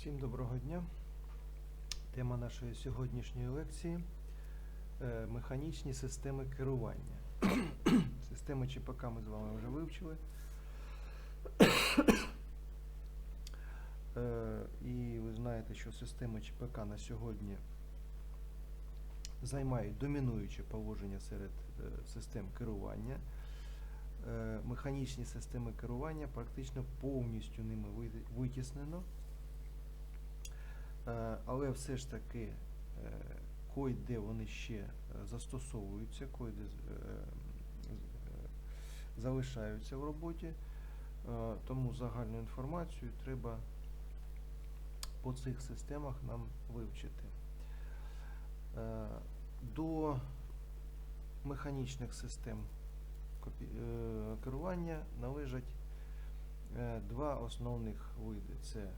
Всім доброго дня. Тема нашої сьогоднішньої лекції е, механічні системи керування. Системи ЧПК ми з вами вже вивчили. Е, І ви знаєте, що системи ЧПК на сьогодні займають домінуюче положення серед е, систем керування. Механічні системи керування практично повністю ними витіснено. Е, Але все ж таки е, кой-де вони ще е, застосовуються, кой-де залишаються в роботі. Тому загальну інформацію треба по цих системах нам вивчити. До механічних систем керування належать два основних види. Це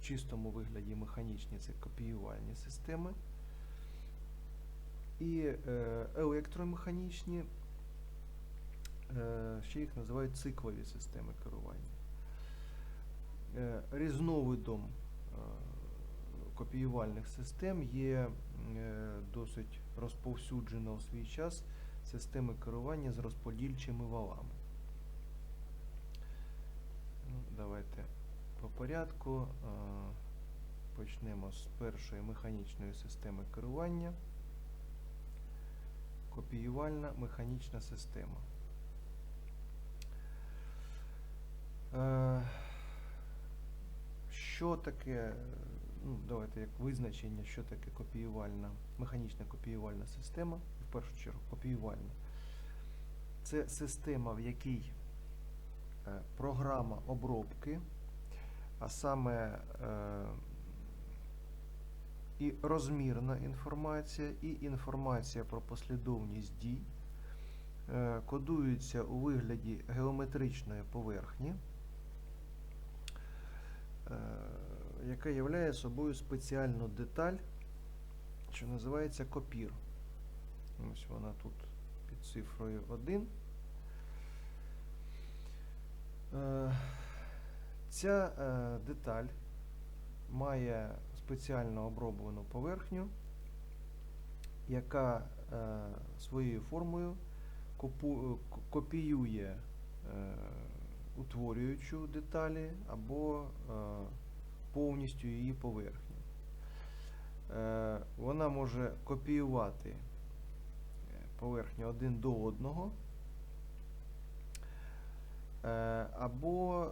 в чистому вигляді механічні це копіювальні системи і е, електромеханічні, е, ще їх називають циклові системи керування. Е, Різновидом копіювальних систем є досить розповсюджена у свій час системи керування з розподільчими валами. Ну, давайте по порядку. Е, Почнемо з першої механічної системи керування. Копіювальна механічна система. Е, Що таке, ну, давайте як визначення, що таке копіювальна, механічна копіювальна система, в першу чергу копіювальна. Це система, в якій е, програма обробки, а саме е, і розмірна інформація, і інформація про послідовність дій е, кодуються у вигляді геометричної поверхні, е, яка являє собою спеціальну деталь, що називається копір. Ось вона тут під цифрою 1. Е, Ця е, деталь має спеціально оброблену поверхню, яка е, своєю формою копіює е, утворюючу деталі або повністю її поверхню. Вона може копіювати поверхню один до одного. Е, Або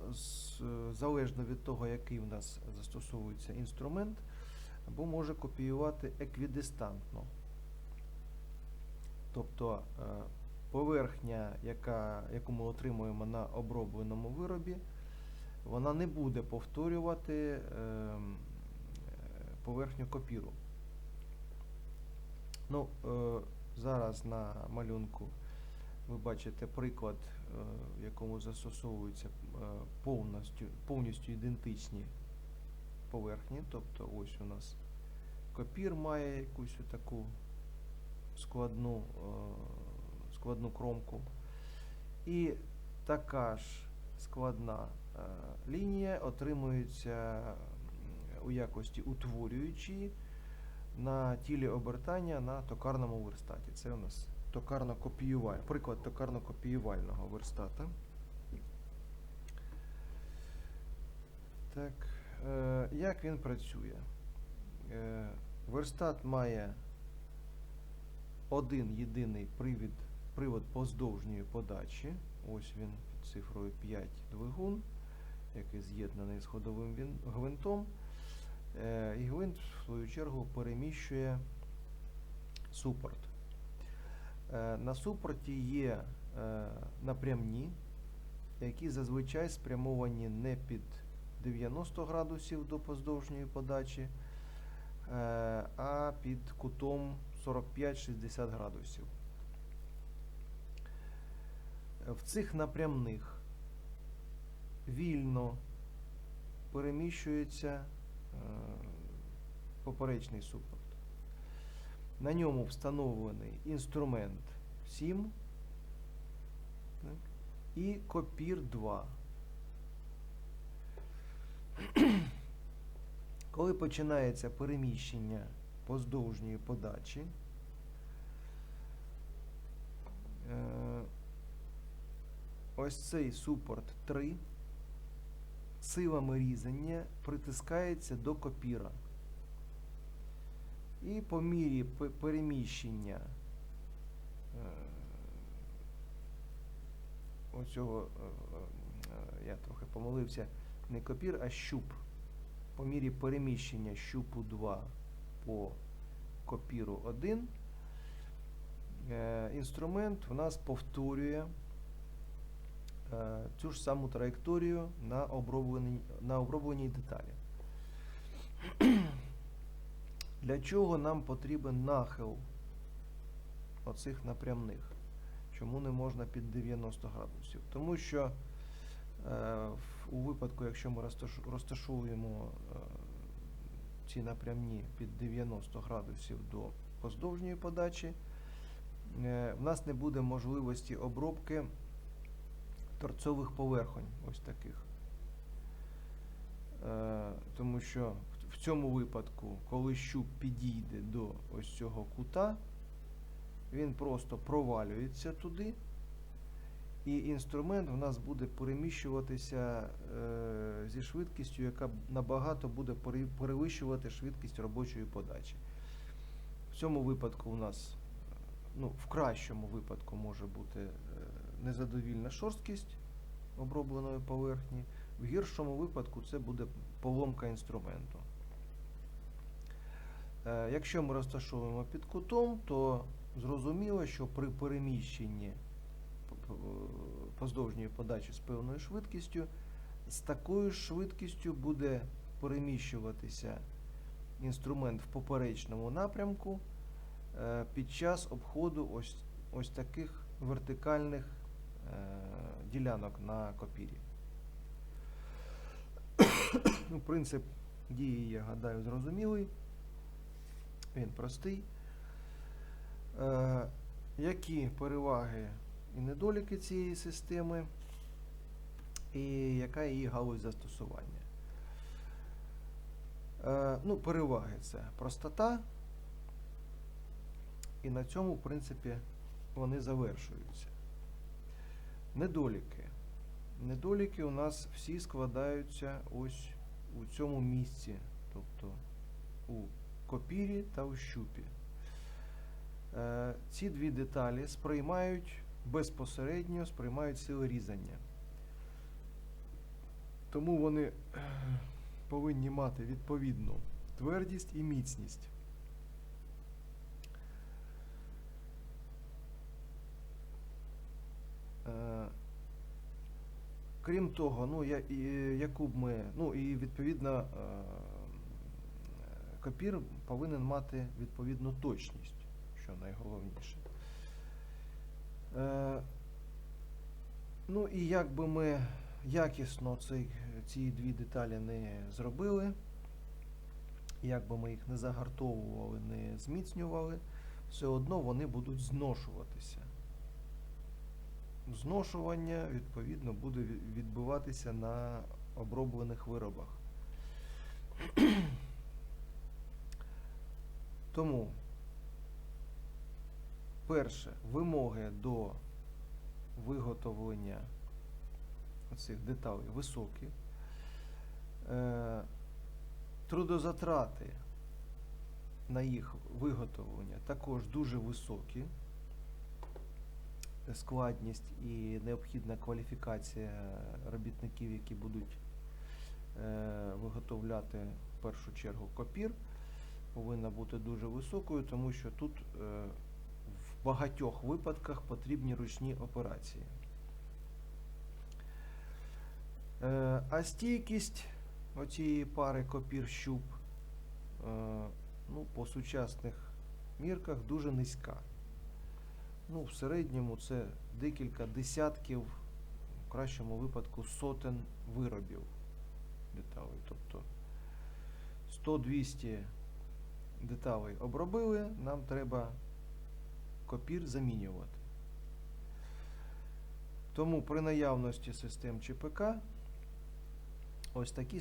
залежно від того, який в нас застосовується інструмент, або може копіювати еквідистантно. Тобто е, поверхня, яка, яку ми отримуємо на обробленому виробі, вона не буде повторювати е, поверхню копіру. Ну, зараз на малюнку ви бачите приклад, в якому застосовуються е, повністю, повністю ідентичні поверхні. Тобто ось у нас копір має якусь таку складну, е, складну кромку. І така ж складна е, лінія отримується у якості утворюючої на тілі обертання на токарному верстаті. Це у нас токарно копіювальний, приклад токарно-копіювального верстата. Так, е, як він працює? Е, верстат має один єдиний привід, привод поздовжньої подачі. Ось він під цифрою 5 двигун, який з'єднаний з ходовим гвинтом. Е, І гвинт, в свою чергу, переміщує супорт. Е, На супорті є е, напрямні, які зазвичай спрямовані не під 90 градусів до поздовжньої подачі, е, а під кутом 45-60 градусів. В цих напрямних вільно переміщується поперечний супорт. На ньому встановлений інструмент 7 так, і копір 2. Коли починається переміщення поздовжньої подачі, е, ось цей супорт 3 силами різання притискається до копіра. І по мірі переміщення е, оцього, е, е, я трохи помилився, не копір, а щуп. По мірі переміщення щупу 2 по копіру 1, е, інструмент у нас повторює цю ж саму траєкторію на обробленій, на обробленій деталі. Для чого нам потрібен нахил оцих напрямних? Чому не можна під 90 градусів? Тому що е, у випадку, якщо ми розташ- розташуємо е, ці напрямні під 90 градусів до поздовжньої подачі, е, в нас не буде можливості обробки торцових поверхонь, ось таких. Е, Тому що в- цьому випадку, коли щуп підійде до ось цього кута, він просто провалюється туди, і інструмент в нас буде переміщуватися е, зі швидкістю, яка набагато буде перевищувати швидкість робочої подачі. В цьому випадку у нас, ну, в кращому випадку може бути е, незадовільна шорсткість обробленої поверхні, в гіршому випадку це буде поломка інструменту. Е, Якщо ми розташовуємо під кутом, то зрозуміло, що при переміщенні поздовжньої подачі з певною швидкістю, з такою ж швидкістю буде переміщуватися інструмент в поперечному напрямку е, під час обходу ось, ось таких вертикальних е, ділянок на копірі. ну, принцип дії, я гадаю, зрозумілий. Він простий. Е, які переваги і недоліки цієї системи, і яка її галузь застосування? Е, ну, переваги це простота, і на цьому, в принципі, вони завершуються. Недоліки. Недоліки у нас всі складаються ось у цьому місці, тобто у копірі та у щупі. Е, Ці дві деталі сприймають безпосередньо сприймають сили різання. Тому вони е, повинні мати відповідну твердість і міцність. Е, Крім того, ну, я, і, яку б ми, ну і відповідно копір повинен мати відповідну точність, що найголовніше. Е, ну і як би ми якісно цей, ці дві деталі не зробили, як би ми їх не загартовували, не зміцнювали, все одно вони будуть зношуватися. Зношування, відповідно, буде відбуватися на оброблених виробах. Тому, перше, вимоги до виготовлення цих деталей високі. Е, Трудозатрати на їх виготовлення також дуже високі. Складність і необхідна кваліфікація робітників, які будуть е, виготовляти в першу чергу копір, повинна бути дуже високою, тому що тут е, в багатьох випадках потрібні ручні операції. Е, а стійкість оцієї пари копір-щуп е, ну, по сучасних мірках дуже низька. Ну, в середньому це декілька десятків, в кращому випадку сотень виробів деталей. Тобто 100-200 деталей обробили, нам треба копір замінювати. Тому при наявності систем ЧПК ось такі